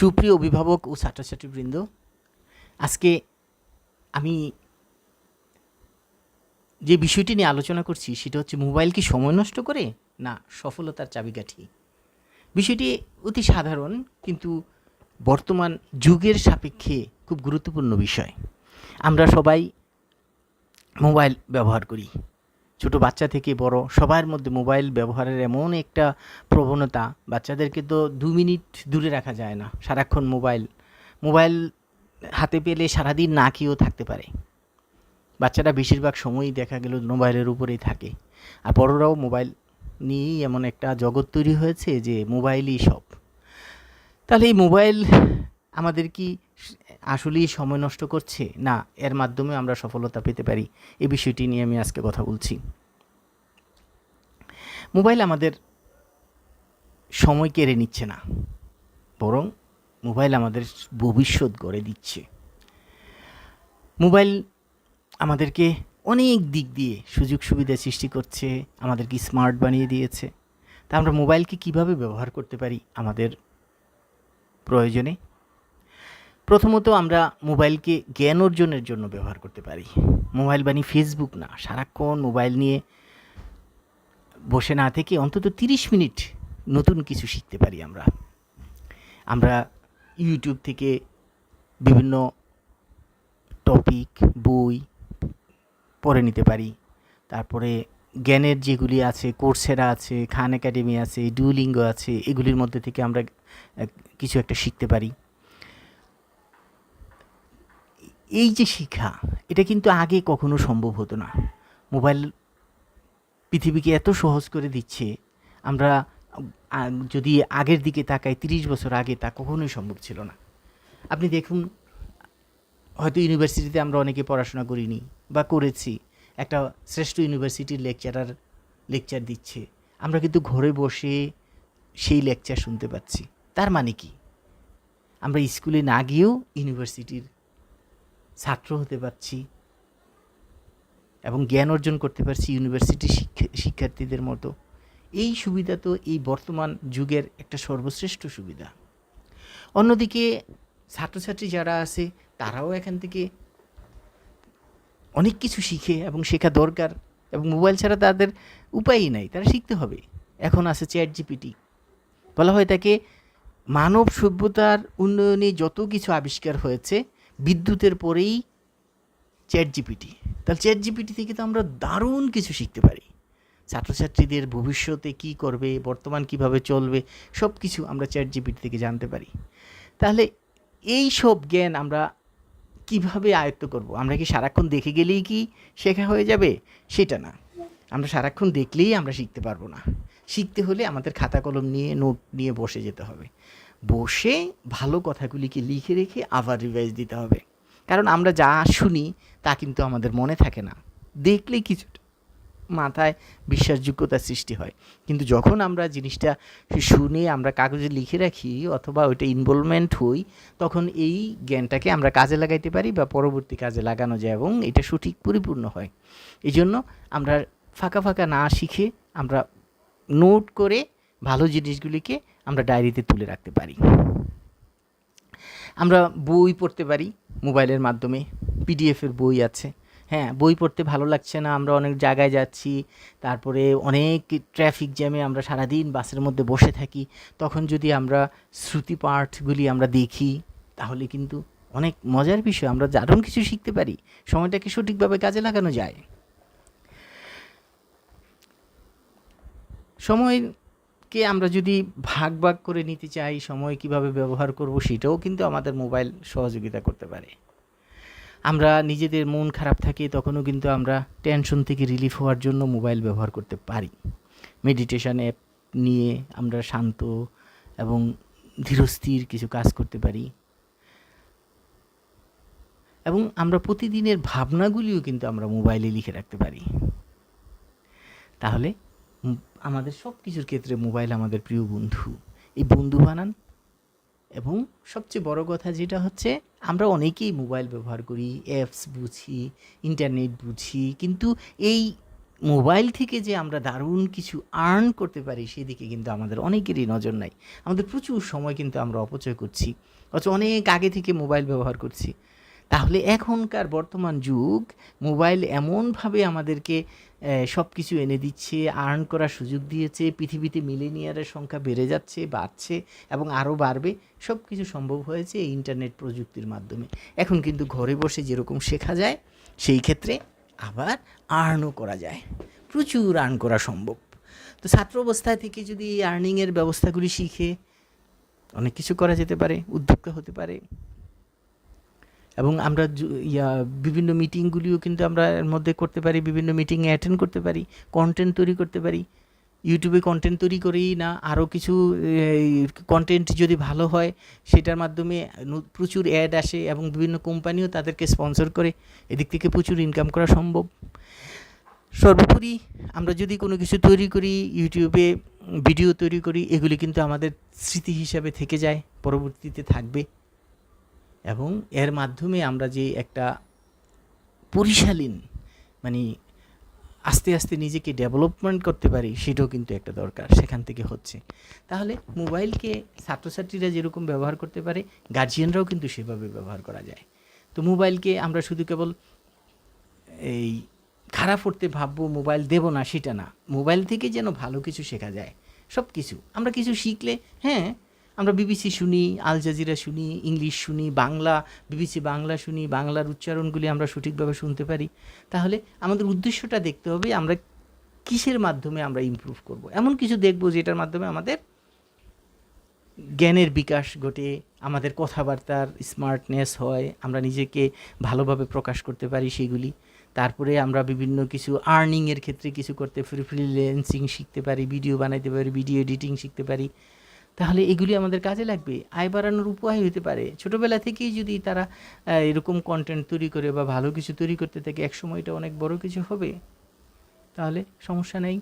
সুপ্রিয় অভিভাবক ও ছাত্রছাত্রীবৃন্দ, আজকে আমি যে বিষয়টি নিয়ে আলোচনা করছি সেটা হচ্ছে মোবাইল কি সময় নষ্ট করে না সফলতার চাবিকাঠি? বিষয়টি অতি সাধারণ কিন্তু বর্তমান যুগের সাপেক্ষে খুব গুরুত্বপূর্ণ বিষয়। আমরা সবাই মোবাইল ব্যবহার করি। ছোট বাচ্চা থেকে বড়, সবার মধ্যে মোবাইল ব্যবহারের এমন একটা প্রবণতা, বাচ্চাদেরকে তো দু মিনিট দূরে রাখা যায় না, সারাক্ষণ মোবাইল মোবাইল হাতে পেলে সারাদিন না খেয়েও থাকতে পারে। বাচ্চারা বেশিরভাগ সময়ই দেখা গেল মোবাইলের উপরেই থাকে। আর বড়রাও মোবাইল নিয়েই এমন একটা জগৎ তৈরি হয়েছে যে মোবাইলই সব। তাহলে এই মোবাইল আমাদের কি আসলেই সময় নষ্ট করছে? না, এর মাধ্যমে আমরা সফলতা পেতে পারি। এই বিষয়টি নিয়ে আমি আজকে কথা বলছি। মোবাইল আমাদের সময় কেড়ে নিচ্ছে না, বরং মোবাইল আমাদের ভবিষ্যৎ গড়ে দিচ্ছে। মোবাইল আমাদেরকে অনেক দিক দিয়ে সুযোগ সুবিধা সৃষ্টি করছে, আমাদেরকে স্মার্ট বানিয়ে দিয়েছে। তা আমরা মোবাইলকে কীভাবে ব্যবহার করতে পারি আমাদের প্রয়োজনে? প্রথমত আমরা মোবাইলকে জ্ঞান অর্জনের জন্য ব্যবহার করতে পারি। মোবাইল বানি ফেসবুক না, সারাক্ষণ মোবাইল নিয়ে বসে না থেকে অন্তত তিরিশ মিনিট নতুন কিছু শিখতে পারি আমরা। আমরা ইউটিউব থেকে বিভিন্ন টপিক বই পড়ে নিতে পারি। তারপরে জ্ঞানের যেগুলি আছে কোর্সেরা আছে খান একাডেমি আছে ডুলিঙ্গ আছে, এগুলির মধ্যে থেকে আমরা কিছু একটা শিখতে পারি। এই যে শিক্ষা, এটা কিন্তু আগে কখনো সম্ভব হতো না। মোবাইল পৃথিবীকে এত সহজ করে দিচ্ছে, আমরা যদি আগের দিকে তাকাই, তিরিশ বছর আগে তা কখনোই সম্ভব ছিল না। আপনি দেখুন, হয়তো ইউনিভার্সিটিতে আমরা অনেকে পড়াশোনা করিনি বা করেছি, একটা শ্রেষ্ঠ ইউনিভার্সিটির লেকচারার লেকচার দিচ্ছে। আমরা কিন্তু ঘরে বসে সেই লেকচার শুনতে পাচ্ছি। তার মানে কি? আমরা স্কুলে না গিয়েও ইউনিভার্সিটির ছাত্র হতে পারছি এবং জ্ঞান অর্জন করতে পারছি ইউনিভার্সিটির শিক্ষার্থীদের মতো। এই সুবিধা তো এই বর্তমান যুগের একটা সর্বশ্রেষ্ঠ সুবিধা। অন্যদিকে ছাত্রছাত্রী যারা আছে, তারাও এখান থেকে অনেক কিছু শিখে এবং শেখা দরকার এবং মোবাইল ছাড়া তাদের উপায়ই নাই, তারা শিখতে হবে। এখন আছে চ্যাট জিপিটি বলা হয় তাকে মানব সভ্যতার উন্নয়নে যত কিছু আবিষ্কার হয়েছে বিদ্যুতের পরেই চ্যাট জিপিটি তাহলে চ্যাট জিপিটি থেকে তো আমরা দারুণ কিছু শিখতে পারি। ছাত্রছাত্রীদের ভবিষ্যতে কি করবে, বর্তমান কীভাবে চলবে সব কিছু আমরা চ্যাট জিপিটি থেকে জানতে পারি। তাহলে এই সব জ্ঞান আমরা কীভাবে আয়ত্ত করব? আমরা কি সারাক্ষণ দেখে গেলেই কি শেখা হয়ে যাবে? সেটা না। আমরা সারাক্ষণ দেখলেই আমরা শিখতে পারব না। শিখতে হলে আমাদের খাতা কলম নিয়ে, নোট নিয়ে বসে যেতে হবে। বসে ভালো কথাগুলিকে লিখে রেখে আবার রিভাইজ দিতে হবে। কারণ আমরা যা শুনি, তা কিন্তু আমাদের মনে থাকে না। দেখলেই কিছুটা মাথায় বিশ্বাসযোগ্যতার সৃষ্টি হয়। কিন্তু যখন আমরা জিনিসটা শুনে আমরা কাগজে লিখে রাখি অথবা ওইটা ইনভলভমেন্ট হই, তখন এই জ্ঞানটাকে আমরা কাজে লাগাইতে পারি বা পরবর্তী কাজে লাগানো যায় এবং এটা সঠিক পরিপূর্ণ হয়। এই জন্য আমরা ফাঁকা ফাঁকা না শিখে আমরা নোট করে ভালো জিনিসগুলিকে আমরা ডায়েরিতে তুলে রাখতে পারি। আমরা বই পড়তে পারি মোবাইলের মাধ্যমে পিডিএফের বই আছে। হ্যাঁ বই পড়তে ভালো লাগছে না, আমরা অনেক জায়গায় যাচ্ছি, তারপরে অনেক ট্রাফিক জ্যামে আমরা সারাদিন বাসের মধ্যে বসে থাকি। তখন যদি আমরা শ্রুতি পাঠগুলি আমরা দেখি, তাহলে কিন্তু অনেক মজার বিষয়, আমরা দারুণ কিছু শিখতে পারি। সময়টাকে সঠিকভাবে কাজে লাগানো যায়। সময়কে আমরা যদি ভাগ ভাগ করে নিতে চাই, সময় কীভাবে ব্যবহার করব, সেটাও কিন্তু আমাদের মোবাইল সহযোগিতা করতে পারে। আমরা নিজেদের মন খারাপ থাকে, তখনও কিন্তু আমরা টেনশন থেকে রিলিফ হওয়ার জন্য মোবাইল ব্যবহার করতে পারি। মেডিটেশন অ্যাপ নিয়ে আমরা শান্ত এবং ধীরস্থির কিছু কাজ করতে পারি। এবং আমরা প্রতিদিনের ভাবনাগুলিও কিন্তু আমরা মোবাইলে লিখে রাখতে পারি। তাহলে আমাদের সব কিছুর ক্ষেত্রে মোবাইল আমাদের প্রিয় বন্ধু। এই বন্ধু বানান। এবং সবচেয়ে বড় কথা যেটা হচ্ছে, আমরা অনেকেই মোবাইল ব্যবহার করি অ্যাপস বুঝি ইন্টারনেট বুঝি, কিন্তু এই মোবাইল থেকে যে আমরা দারুণ কিছু আর্ন করতে পারি সেদিকে কিন্তু আমাদের অনেকেরই নজর নাই। আমাদের প্রচুর সময় কিন্তু আমরা অপচয় করছি। অথচ অনেক আগে থেকে মোবাইল ব্যবহার করছি। তাহলে এখনকার বর্তমান যুগ মোবাইল এমনভাবে আমাদেরকে সব কিছু এনে দিচ্ছে আর্ন করার সুযোগ দিয়েছে, পৃথিবীতে মিলেনিয়ারের সংখ্যা বেড়ে যাচ্ছে, বাড়ছে এবং আরও বাড়বে সব কিছু সম্ভব হয়েছে এই ইন্টারনেট প্রযুক্তির মাধ্যমে। এখন কিন্তু ঘরে বসে যেরকম শেখা যায়, সেই ক্ষেত্রে আবার আর্নও করা যায়। প্রচুর আর্ন করা সম্ভব। তো ছাত্র অবস্থায় থেকে যদি এই আর্নিংয়ের ব্যবস্থাগুলি শিখে, অনেক কিছু করা যেতে পারে, উদ্যোক্তা হতে পারে এবং আমরা ইয়া, বিভিন্ন মিটিংগুলিও কিন্তু আমরা এর মধ্যে করতে পারি, বিভিন্ন মিটিংয়ে অ্যাটেন্ড করতে পারি কন্টেন্ট তৈরি করতে পারি। ইউটিউবে কন্টেন্ট তৈরি করেই না, আরও কিছু কন্টেন্ট যদি ভালো হয়, সেটার মাধ্যমে প্রচুর অ্যাড আসে এবং বিভিন্ন কোম্পানিও তাদেরকে স্পন্সর করে, এদিক থেকে প্রচুর ইনকাম করা সম্ভব। সর্বোপরি আমরা যদি কোনো কিছু তৈরি করি ইউটিউবে ভিডিও তৈরি করি, এগুলি কিন্তু আমাদের স্মৃতি হিসাবে থেকে যায়, পরবর্তীতে থাকবে। এবং এর মাধ্যমে আমরা যে একটা পরিশালীন মানে আস্তে আস্তে নিজেকে ডেভেলপমেন্ট করতে পারি, সেটাও কিন্তু একটা দরকার সেখান থেকে হচ্ছে। তাহলে মোবাইলকে ছাত্রছাত্রীরা যেরকম ব্যবহার করতে পারে গার্জিয়ানরাও কিন্তু সেভাবে ব্যবহার করা যায়। তো মোবাইলকে আমরা শুধু কেবল এই খারাপ করতে ভাববো, মোবাইল দেব না, সেটা না। মোবাইল থেকে যেন ভালো কিছু শেখা যায় সব কিছু আমরা কিছু শিখলে হ্যাঁ আমরা বিবিসি শুনি, আল জাজিরা শুনি, ইংলিশ শুনি, বাংলা, বিবিসি বাংলা শুনি, বাংলার উচ্চারণগুলি আমরা সঠিকভাবে শুনতে পারি। তাহলে আমাদের উদ্দেশ্যটা দেখতে হবে আমরা কিসের মাধ্যমে আমরা ইমপ্রুভ করব। এমন কিছু দেখব যেটার মাধ্যমে আমাদের জ্ঞানের বিকাশ ঘটে, আমাদের কথাবার্তার স্মার্টনেস হয়, আমরা নিজেকে ভালোভাবে প্রকাশ করতে পারি সেগুলি। তারপরে আমরা বিভিন্ন কিছু আর্নিংয়ের ক্ষেত্রে কিছু করতে পারি ফ্রিল্যান্সিং শিখতে পারি ভিডিও বানাইতে পারি ভিডিও এডিটিং শিখতে পারি। তাহলে এগুলি আমাদের কাজে লাগবে। আয় বাড়ানোর উপায় হতে পারে। ছোটোবেলা থেকেই যদি তারা এরকম কন্টেন্ট তৈরি করে বা ভালো কিছু তৈরি করতে থাকে, এক সময় এটা অনেক বড় কিছু হবে। তাহলে সমস্যা নেই।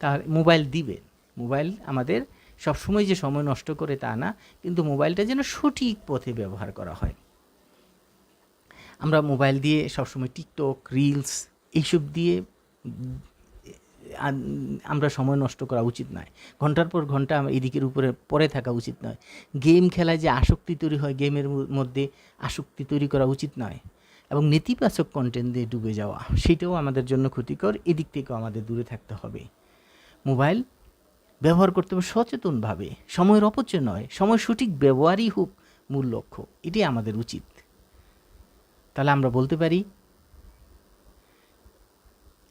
তাহলে মোবাইল দিবে। মোবাইল আমাদের সবসময় যে সময় নষ্ট করে তা না, কিন্তু মোবাইলটা যেন সঠিক পথে ব্যবহার করা হয়। আমরা মোবাইল দিয়ে সবসময় টিকটক রিলস এইসব দিয়ে আমরা সময় নষ্ট করা উচিত নয়। ঘণ্টার পর ঘণ্টা এদিকের উপরে পরে থাকা উচিত নয়। গেম খেলায় যে আসক্তি তৈরি হয়, গেমের মধ্যে আসক্তি তৈরি করা উচিত নয় এবং নেতিবাচক কন্টেন্ট দিয়ে ডুবে যাওয়া, সেটাও আমাদের জন্য ক্ষতিকর। এদিক থেকেও আমাদের দূরে থাকতে হবে। মোবাইল ব্যবহার করতে হবে সচেতনভাবে। সময়ের অপচয় নয়, সময় সঠিক ব্যবহারই হোক মূল লক্ষ্য। এটাই আমাদের উচিত। তাহলে আমরা বলতে পারি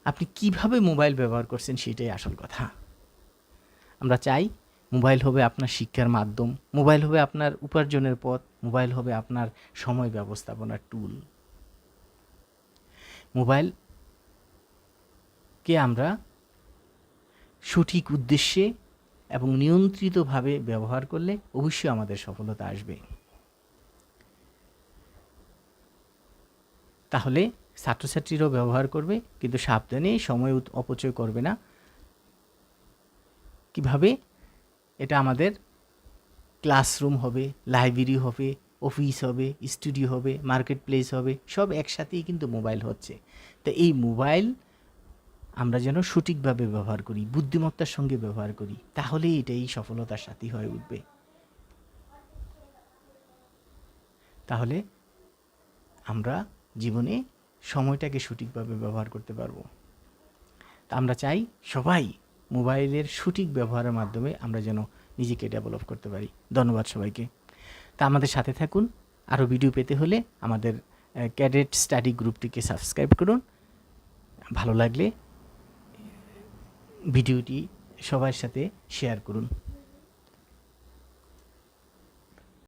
আপনি কীভাবে মোবাইল ব্যবহার করছেন সেটাই আসল কথা। আমরা চাই মোবাইল হবে আপনার শিক্ষার মাধ্যম, মোবাইল হবে আপনার উপার্জনের পথ, মোবাইল হবে আপনার সময় ব্যবস্থাপনার টুল মোবাইলকে আমরা সঠিক উদ্দেশ্যে এবং নিয়ন্ত্রিতভাবে ব্যবহার করলে অবশ্যই আমাদের সফলতা আসবে। তাহলে ছাত্রছাত্রীরাও ব্যবহার করবে, কিন্তু সাবধানে সময় অপচয় করবে না। কীভাবে? এটা আমাদের ক্লাসরুম হবে, লাইব্রেরি হবে, অফিস হবে, স্টুডিও হবে মার্কেট প্লেস হবে, সব একসাথেই কিন্তু মোবাইল হচ্ছে। তো এই মোবাইল আমরা যেন সঠিকভাবে ব্যবহার করি, বুদ্ধিমত্তার সঙ্গে ব্যবহার করি, তাহলেই এটাই সফলতার সাথী হয়ে উঠবে। তাহলে আমরা জীবনে সময়টাকে সঠিকভাবে ব্যবহার করতে পারব। আমরা চাই সবাই মোবাইলের সঠিক ব্যবহারের মাধ্যমে আমরা যেন নিজেকে ডেভেলপ করতে পারি। ধন্যবাদ সবাইকে। তা আমাদের সাথে থাকুন। আরও ভিডিও পেতে হলে আমাদের ক্যাডেট স্টাডি গ্রুপটিকে সাবস্ক্রাইব করুন। ভালো লাগলে ভিডিওটি সবার সাথে শেয়ার করুন।